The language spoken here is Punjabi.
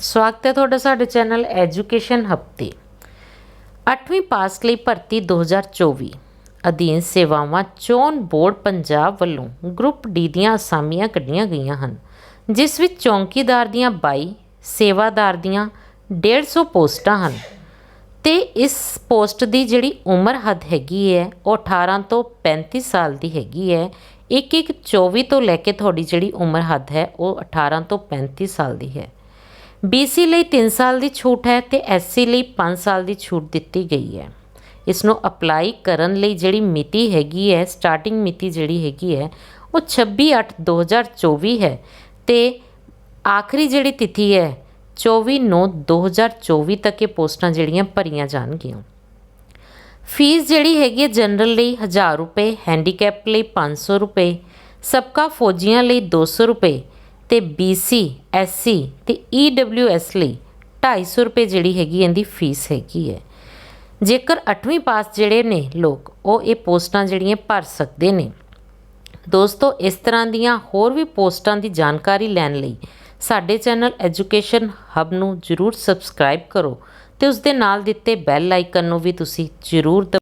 ਸਵਾਗਤ ਹੈ ਤੁਹਾਡਾ ਸਾਡੇ ਚੈਨਲ ਐਜੂਕੇਸ਼ਨ ਹਫ਼ਤੇ। ਤੇ 8ਵੀਂ ਪਾਸ ਲਈ ਭਰਤੀ 2024 ਅਧੀਨ ਸੇਵਾਵਾਂ ਚੋਣ ਬੋਰਡ ਪੰਜਾਬ ਵੱਲੋਂ ਗਰੁੱਪ ਡੀ ਦੀਆਂ ਅਸਾਮੀਆਂ ਕੱਢੀਆਂ ਗਈਆਂ ਹਨ, ਜਿਸ ਵਿੱਚ ਚੌਂਕੀਦਾਰ ਦੀਆਂ 22 ਸੇਵਾਦਾਰ ਦੀਆਂ 150 ਪੋਸਟਾਂ ਹਨ। ਤੇ ਇਸ ਪੋਸਟ ਦੀ ਜਿਹੜੀ ਉਮਰ ਹੱਦ ਹੈਗੀ ਹੈ, ਉਹ 18 ਤੋਂ 35 ਸਾਲ ਦੀ ਹੈਗੀ ਹੈ। ਇੱਕ ਇੱਕ 24 ਤੋਂ ਲੈ ਕੇ ਤੁਹਾਡੀ ਜਿਹੜੀ ਉਮਰ ਹੱਦ ਹੈ, ਉਹ 18 ਤੋਂ 35 ਸਾਲ ਦੀ ਹੈ। BC ਲਈ 3 ਸਾਲ ਦੀ ਛੂਟ ਹੈ ਤੇ SC ਲਈ 5 ਸਾਲ ਦੀ ਛੂਟ ਦਿੱਤੀ ਗਈ ਹੈ। ਇਸ ਨੂੰ ਅਪਲਾਈ ਕਰਨ ਲਈ ਜਿਹੜੀ ਮਿਤੀ ਹੈਗੀ ਹੈ ਸਟਾਰਟਿੰਗ ਮਿਤੀ ਜਿਹੜੀ ਹੈਗੀ ਹੈ, ਉਹ 26/8/2024 ਹੈ ਤੇ ਆਖਰੀ ਜਿਹੜੀ ਤਿਥੀ ਹੈ 24/9/2024 ਤੱਕ ਇਹ ਪੋਸਟਾਂ ਜਿਹੜੀਆਂ ਭਰੀਆਂ ਜਾਣਗੀਆਂ। ਫੀਸ ਜਿਹੜੀ ਹੈਗੀ ਹੈ ਜਨਰਲ ਲਈ 1000 ਰੁਪਏ ਹੈਂਡੀਕੈਪ ਲਈ 500 ਰੁਪਏ, ਸਬਕਾ ਫੌਜੀਆਂ ਲਈ 200 ਰੁਪਏ ਤੇ BC SC ਤੇ EWS ਲਈ 250 ਰੁਪਏ ਜਿਹੜੀ ਹੈਗੀ ਇਹਦੀ ਫੀਸ ਹੈਗੀ ਹੈ। ਜੇਕਰ 8ਵੀਂ ਪਾਸ ਜਿਹੜੇ ਨੇ ਲੋਕ, ਉਹ ਇਹ ਪੋਸਟਾਂ ਜਿਹੜੀਆਂ ਭਰ ਸਕਦੇ ਨੇ। ਦੋਸਤੋ, ਇਸ ਤਰ੍ਹਾਂ ਦੀਆਂ ਹੋਰ ਵੀ ਪੋਸਟਾਂ ਦੀ ਜਾਣਕਾਰੀ ਲੈਣ ਲਈ ਸਾਡੇ ਚੈਨਲ ਐਜੂਕੇਸ਼ਨ ਹੱਬ ਨੂੰ ਜਰੂਰ ਸਬਸਕ੍ਰਾਈਬ ਕਰੋ ਤੇ ਉਸ ਦੇ ਨਾਲ ਦਿੱਤੇ ਬੈਲ ਆਈਕਨ ਨੂੰ ਵੀ ਤੁਸੀਂ ਜਰੂਰ